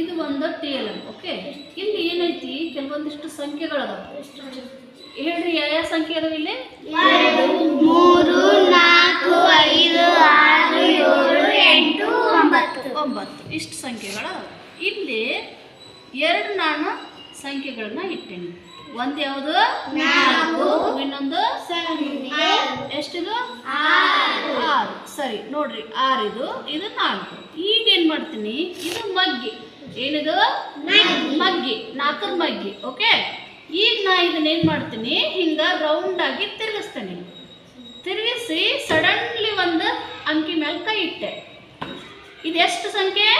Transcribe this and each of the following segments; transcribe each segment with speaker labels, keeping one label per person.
Speaker 1: ಇದು ಒಂದು T L M okay ಇಲ್ಲಿ ಏನೈತಿ? ಕೆಲವೊಂದಿಷ್ಟು ಸಂಖ್ಯೆಗಳದಾವ ಹೇಳ್ರಿ ಯಾವ ಯಾವ ಸಂಖ್ಯೆ ಅದಾವ ಇಲ್ಲಿ?
Speaker 2: ಮೂರು ನಾಲ್ಕು ಐದು ಆರು ಏಳು ಎಂಟು ಒಂಬತ್ತು.
Speaker 1: ಒಂಬತ್ತು. ಇಷ್ಟು ಸಂಖ್ಯೆಗಳು ಇಲ್ಲಿ ಎರಡು ನಾನು ಸಂಖ್ಯೆಗಳನ್ನ ಇಟ್ಟೇನೆ. ಒಂದು ಯಾವುದು?
Speaker 2: ನಾಲ್ಕು.
Speaker 1: ಇನ್ನೊಂದು? ಎಷ್ಟಿದು?
Speaker 2: ಆರು.
Speaker 1: ಆರು. ಸರಿ ನೋಡ್ರಿ ಆರು ಇದು ಇದು ನಾಲ್ಕು. ಈಗ ಏನು ಮಾಡ್ತೀನಿ? ಇದು ಮಗ್ಗಿ. ಏನಿದು?
Speaker 2: ಮಗ್ಗಿ.
Speaker 1: ಮಗ್ಗಿ. ನಾಲ್ಕರ ಮಗ್ಗಿ. ಓಕೆ ಈಗ ನಾ ಇದನ್ನ ಏನು ಮಾಡ್ತೀನಿ? ಹಿಂಗ ರೌಂಡ್ ಆಗಿ ತಿರುಗಿಸ್ತೇನೆ. ತಿರುಗಿಸಿ ಸಡನ್ಲಿ ಒಂದು ಅಂಕಿ ಮೇಲೆ ಕೈ ಇಟ್ಟೆ. ಇದು ಎಷ್ಟು ಸಂಖ್ಯೆ.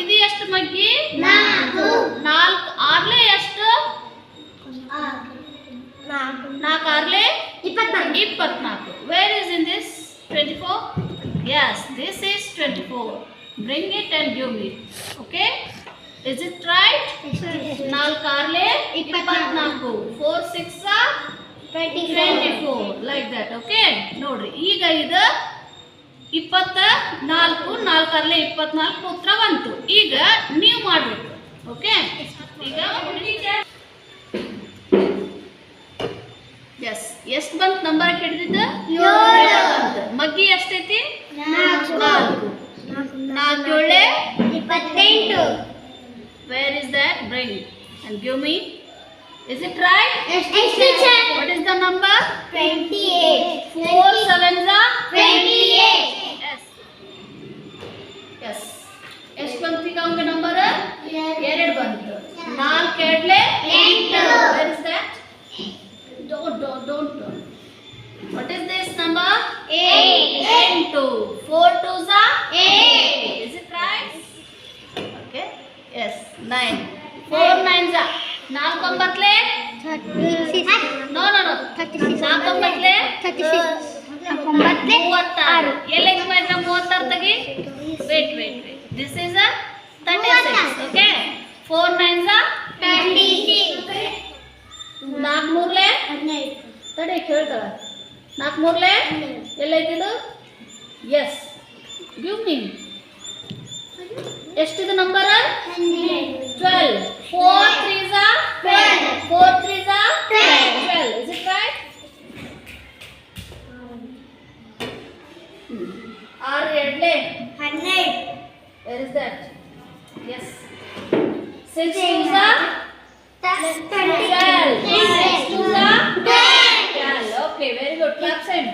Speaker 1: ಇದು ಎಷ್ಟು ಮಗ್ಗಿ?
Speaker 2: ನಾಲ್ಕು.
Speaker 1: ಆರ್ಲೆ ಎಷ್ಟು?
Speaker 2: ನಾಲ್ಕು.
Speaker 1: ಆರ್ಲೆ?
Speaker 2: ಇಪ್ಪತ್ನಾಲ್ಕು.
Speaker 1: ಇಪ್ಪತ್ನಾಲ್ಕು. Where is in this twenty four yes this is twenty four bring it and give me okay is it right ನಾಲ್ಕು ಆರ್ಲೆ ಇಪ್ಪತ್ನಾಲ್ಕು. Four six
Speaker 2: twenty
Speaker 1: four like that okay ನೋಡ್ರಿ ಈಗ ಇದು ಇಪ್ಪತ್ತ ನಾಲ್ಕು ನಾಲ್ಕರಲ್ಲೇ ಇಪ್ಪತ್ನಾಲ್ಕು ಉತ್ತರ ಬಂತು. ಈಗ ನೀವು ಮಾಡಬೇಕು ಓಕೆ ಈಗ ಎಸ್ ಎಷ್ಟು ಬಂತು ನಂಬರ್ ಹಿಡಿದಿದ್ದು? ಮಗ್ಗಿ ಎಷ್ಟೈತಿ?
Speaker 2: ನಾಲ್ಕು.
Speaker 1: ನಾಲ್ಕು ನಾಲ್ಕು ಏಳೆ
Speaker 2: ಇಪ್ಪತ್ತೆಂಟು
Speaker 1: where is that bring and give me is it right
Speaker 2: ಎಷ್ಟು
Speaker 1: what is the number
Speaker 2: twenty eight
Speaker 1: four seven
Speaker 2: twenty eight
Speaker 1: yes yes ಎಷ್ಟು ಬಂತು ಈಗ ಅವ್ನಿಗೆ ನಂಬರ್ ಎರಡು ಬಂತು ನಾಲ್ಕು ಎರಡ್ಲೆ
Speaker 2: ಎಂಟು.
Speaker 1: Where is that don't don't don't what is this number
Speaker 2: Eight.
Speaker 1: ಎಂಟು ಫೋರ್ ಟು ಝಾ
Speaker 2: Eight.
Speaker 1: Is it right okay yes nine four nine Jha ನಾಲ್ಕು ಒಂಬತ್ತಲೆ ನೋ ನೋ ನೋ ನಾಲ್ಕು ಒಂಬತ್ತಲೆ ಮೂವತ್ತಾರು ಎಲ್ಲಿಗೆ ಮಾಡಿದ್ರೆ ಮೂವತ್ತಾರು ತೆಗಿ wait wait wait this is a thirty six okay four nine Jha ನಾಲ್ಕು ಮೂರ್ಲೆ ತಡಿ ಕೇಳ್ತಾಳ ನಾಲ್ಕು ಮೂರ್ಲೆ ಎಲ್ಲೈತಿದು ಎಸ್ ಗಿವ್ ಮೀ ಎಷ್ಟಿದು ನಂಬರ್ ಟ್ವೆಲ್ ಫೋರ್ ತ್ರೀ ಝಾ
Speaker 2: Twelve.
Speaker 1: ಫೋರ್ ತ್ರೀ ಝಾ
Speaker 2: Twelve.
Speaker 1: Twelve is it right ಆರು ಎರಡ್ಲೆ where is that yes six two Jha twelve six two Jha twelve okay very good claps and